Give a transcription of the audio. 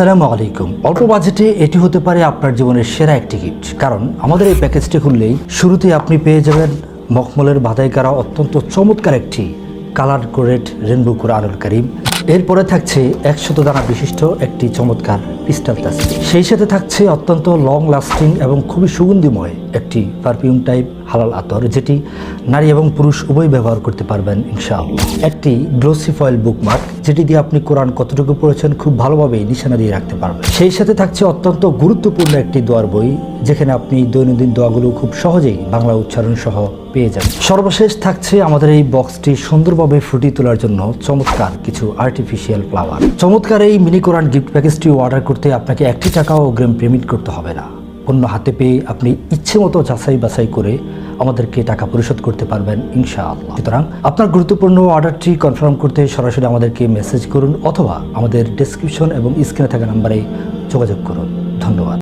আসসালামু আলাইকুম। অল্প বাজেটে এটি হতে পারে আপনার জীবনের সেরা একটি গিফট। কারণ আমাদের এই প্যাকেজটি খুললেই শুরুতে আপনি পেয়ে যাবেন মখমলের বাধাই করা অত্যন্ত চমৎকার একটি কালার কোরেট রেনবো কোরআনুল করিম। এরপরে থাকছে একশত দানা বিশিষ্ট একটি চমৎকার পিস্টাল তাসবি সেই সাথে থাকছে অত্যন্ত লং লাস্টিং এবং খুবই সুগন্ধিময় একটি পারফিউম টাইপ হালাল আতর, যেটি নারী এবং পুরুষ উভয় ব্যবহার করতে পারবেন, ইনশাআল্লাহ। একটি গ্লোসি ফয়েল বুকমার্ক যেটি দিয়ে আপনি কোরআন কতটুকু পড়েছেন খুব ভালোভাবে নিশানা দিয়ে রাখতে পারবেন। সেই সাথে থাকছে অত্যন্ত গুরুত্বপূর্ণ একটি দোয়ার বই, যেখানে আপনি দৈনন্দিন দোয়াগুলো খুব সহজেই বাংলা উচ্চারণ সহ পেয়ে যান সর্বশেষ থাকছে আমাদের এই বক্সটি সুন্দরভাবে ফুটিয়ে তোলার জন্য চমৎকার কিছু আর্টিফিশিয়াল ফ্লাওয়ার চমৎকার এই মিনি কোরআন গিফট প্যাকেজটি অর্ডার করতে আপনাকে একটি টাকাও অগ্রিম পেমেন্ট করতে হবে না। অন্য হাতে পেয়ে আপনি ইচ্ছে মতো যাচাই বাছাই করে আমাদেরকে টাকা পরিশোধ করতে পারবেন ইনশাআল্লাহ। সুতরাং আপনার গুরুত্বপূর্ণ অর্ডারটি কনফার্ম করতে সরাসরি আমাদেরকে মেসেজ করুন অথবা আমাদের ডেসক্রিপশন এবং স্ক্রিনে থাকা নাম্বারে যোগাযোগ করুন। ধন্যবাদ।